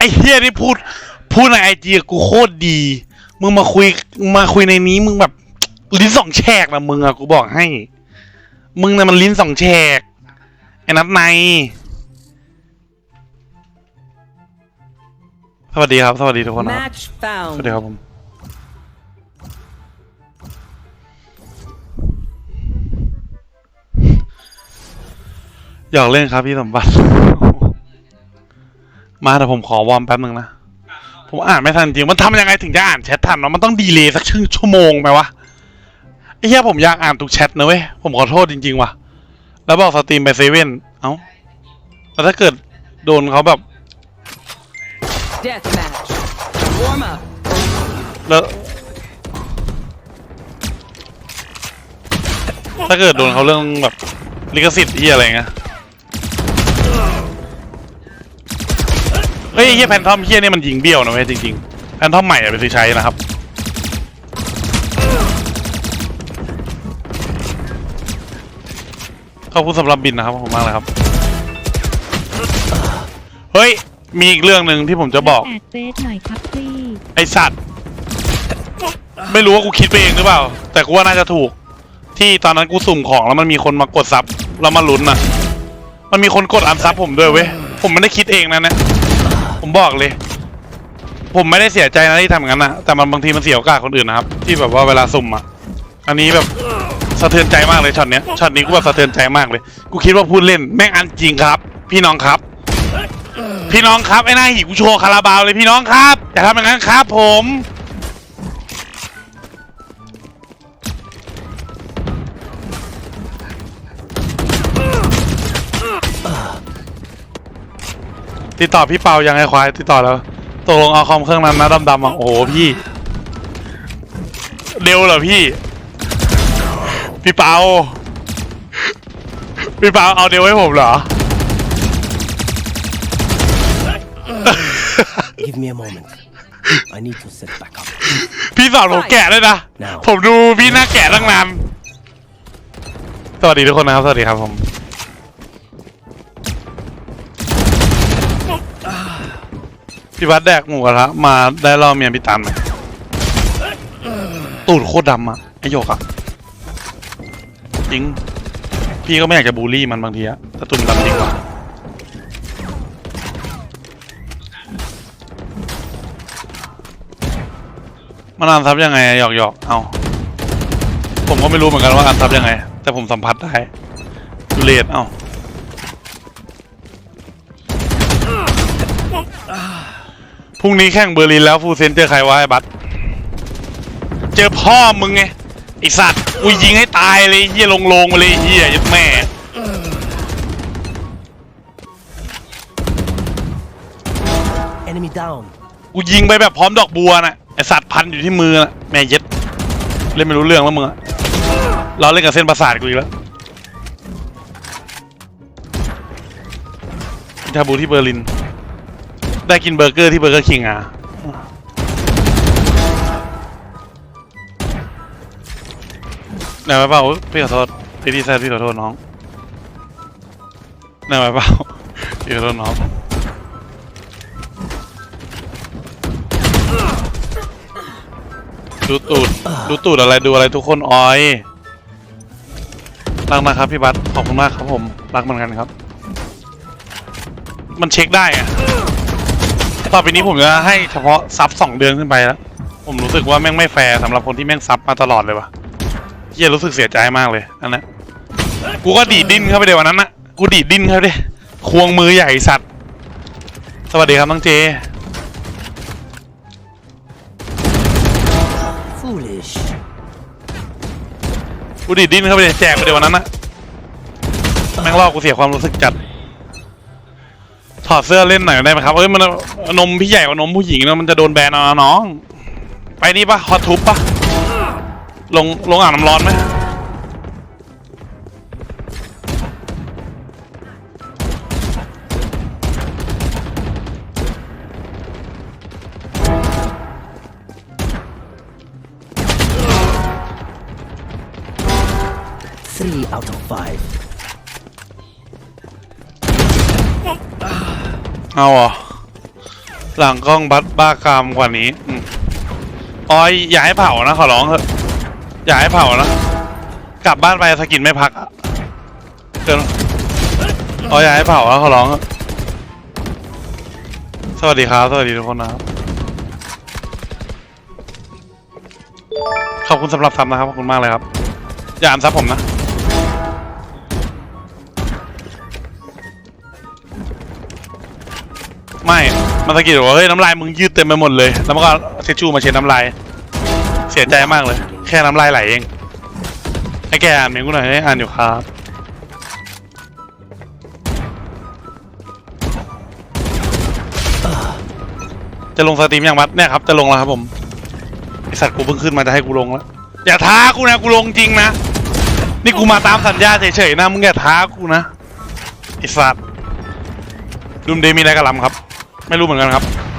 ไอ้เฮียนี่พูด พูดในไอจีกูโคตรดี มึงมาคุยมาคุยในนี้มึงแบบลิ้นสองแฉกนะมึงอะกูบอกให้ มึงน่ะมันลิ้นสองแฉกไอ้นัดในสวัสดีครับ สวัสดีทุกคนนะครับ Match ส found. วัสดีครับผม อยากเล่นครับพี่สมบัติ มาแต่ผมขอวอร์มแป๊บนึงนะ ผมอ่านไม่ทันจริง มันทำยังไงถึงจะอ่านแชททันวะมันต้องดีเลย์สักครึ่งชั่วโมงไหมวะไอ้เหี้ยผมอยากอ่านทุกแชทนะเว้ย ผมขอโทษจริงๆว่ะ แล้วบอกสตรีมไปเซเว่น เอ้า แล้วถ้าเกิดโดนเขาแบบ Death match. Warm up. แล้วถ้าเกิดโดนเขาเรื่องแบบลิขสิทธิ์ที่อะไรเงี้ย เฮ้ยไอ้เฮียแพนทอมเฮียนี่มันยิงเบี้ยวนะเว้ยจริงๆแพนทอมใหม่อะไปซื้อใช้นะครับ ขอบคุณสำหรับบินนะครับขอบคุณมากเลยครับ เฮ้ย มีอีกเรื่องหนึ่งที่ผมจะบอก แอดเฟซหน่อยครับพี่ไอสัตว์ ไม่รู้ว่ากูคิดไปเองหรือเปล่า แต่กูว่าน่าจะถูก ที่ตอนนั้นกูสุ่มของแล้วมันมีคนมากดซับแล้วมาลุ้นน่ะมันมีคนกดอันซับผมด้วยเว้ย ผมไม่ได้คิดเองนะเนี่ย ผมบอกเลย ผมไม่ได้เสียใจนะที่ทำอย่างนั้นนะแต่มันบางทีมันเสียโอกาสคนอื่นนะครับ ที่แบบว่าเวลาสุ่มอะ อันนี้แบบสะเทือนใจมากเลยช็อตเนี้ยช็อตนี้กูแบบสะเทือนใจมากเลย กูคิดว่าพูดเล่นแม่งอันจริงครับ พี่น้องครับ พี่น้องครับไอ้หน้าหิกูโชว์คาราบาวเลยพี่น้องครับอย่าทำอย่างนั้นครับ ผม ติดต่อพี่เปายังไงควายติดต่อแล้วตกลงเอาคอมเครื่องนั้นนะดำๆอะโอ้โหพี่เร็วเหรอพี่ พี่เปาพี่เปาเอาเดียวให้ผมเหรอ Give me a moment. I need to set back up. พี่สอนผมแกะด้วยนะ Now. ผมดูพี่หน้าแกะตั้งนาน สวัสดีทุกคนนะครับ สวัสดีครับผม พี่วัดแดกหมูกระทะมาได้รอเมียพี่ตันไหมตูดโคตรดำอะไอหยกอะจริง พี่ก็ไม่อยากจะบูลลี่มันบางทีอะแต่ตูดมันดำจริงว่ะมันอ่านซับยังไงหยอกหยอกเอาผมก็ไม่รู้เหมือนกันว่าอ่านซับยังไง แต่ผมสัมผัสได้ดูเลดเอ้า พรุ่งนี้แข่งเบอร์ลินแล้วฟูลเซนเจอใครวะไอ้บัสเจอพ่อมึงไงไอสัตว์กูยิงให้ตายเลยไอ้เฮียลงลงๆมาเลยไอ้เฮียยัดแม่ Enemy down. กูยิงไปแบบพร้อมดอกบัวน่ะไอสัตว์พันอยู่ที่มือน่ะแม่เย็ดเล่นไม่รู้เรื่องแล้วมึงอะเราเล่นกับเส้นประสาทกูอีกแล้วกินชาบูที่เบอร์ลิน ได้กินเบอร์เกอร์ที่เบอร์เกอร์คิงอะ ไหนมาเปล่าพี่ขอโทษพี่ดีแซดพี่ขอโทษน้องไหนมาเปล่าพี่ขอโทษน้อง ดูตูด ดูตูดอะไรดูอะไรทุกคนออยรักนะครับพี่บัสขอบคุณมากครับผม รักเหมือนกันครับ มันเช็คได้อะ ต่อไปนี้ผมจะให้เฉพาะซับสองเดือนขึ้นไปแล้ว ผมรู้สึกว่าแม่งไม่แฟร์สำหรับคนที่แม่งซับมาตลอดเลยวะเฮียรู้สึกเสียใจมากเลยอันนั้นกูก็ดีดดิ้นเข้าไปเดี๋ยววันนั้นนะกูดีดดิ้นเข้าไปดิควงมือใหญ่สัตว์ สวัสดีครับน้องเจ Foolish. กูดีดดิ้นเข้าไปดิแจกไปเดี๋ยววันนั้นนะแม่งลอกกูเสียความรู้สึกจัด ถอดเสื้อเล่นหน่อยได้ไหมครับ เอ้ยมันนมพี่ใหญ่กว่านมผู้หญิงนะมันจะโดนแบนเอานะน้อง ไปนี่ปะฮอตทูบปะลงลงอ่างน้ำร้อนไหม Three out of five. เอาเหรอหลังกล้องบัดบ้ากามกว่านี้อืมอยอย่าให้เผานะขอร้องเถอะอย่าให้เผานะกลับบ้านไปสกินไม่พักอะเกินออยอย่าให้เผานะขอร้องเถอะสวัสดีครับสวัสดีทุกคนนะครับขอบคุณสำหรับซับนะครับขอบคุณมากเลยครับอย่าอ่านซับผมนะ ไม่มันสะกิดบอกว่าเฮ้ยน้ำลายมึงยืดเต็มไปหมดเลย แล้วมันก็เอาทิชชู่มาเช็ดน้ำลาย เสียใจมากเลย แค่น้ำลายไหลเองให้แกอ่านเมนกูหน่อยให้อ่านอยู่ครับ จะลงสตรีมยังมัดเนี่ยครับ จะลงแล้วครับผมไอสัตว์กูเพิ่งขึ้นมาจะให้กูลงแล้วอย่าท้ากูนะกูลงจริงนะนี่กูมาตามสัญญาเฉยๆนะมึงอย่าท้ากูนะไอสัตว์ดุมเดมีอะไรกับลำครับ ไม่รู้เหมือนกันครับ